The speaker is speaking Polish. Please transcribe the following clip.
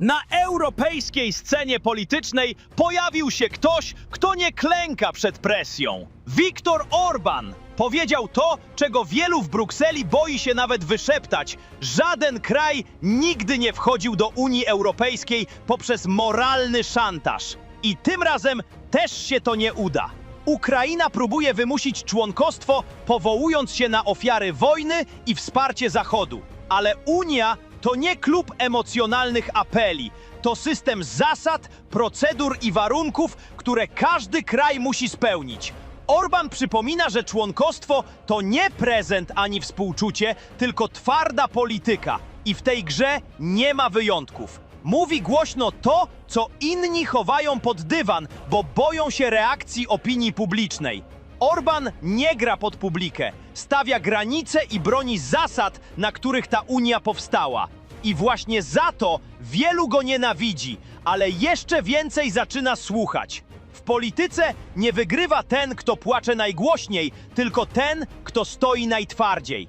Na europejskiej scenie politycznej pojawił się ktoś, kto nie klęka przed presją. Viktor Orban powiedział to, czego wielu w Brukseli boi się nawet wyszeptać. Żaden kraj nigdy nie wchodził do Unii Europejskiej poprzez moralny szantaż. I tym razem też się to nie uda. Ukraina próbuje wymusić członkostwo, powołując się na ofiary wojny i wsparcie Zachodu. Ale Unia to nie klub emocjonalnych apeli. To system zasad, procedur i warunków, które każdy kraj musi spełnić. Orban przypomina, że członkostwo to nie prezent ani współczucie, tylko twarda polityka. I w tej grze nie ma wyjątków. Mówi głośno to, co inni chowają pod dywan, bo boją się reakcji opinii publicznej. Orban nie gra pod publikę, stawia granice i broni zasad, na których ta Unia powstała. I właśnie za to wielu go nienawidzi, ale jeszcze więcej zaczyna słuchać. W polityce nie wygrywa ten, kto płacze najgłośniej, tylko ten, kto stoi najtwardziej.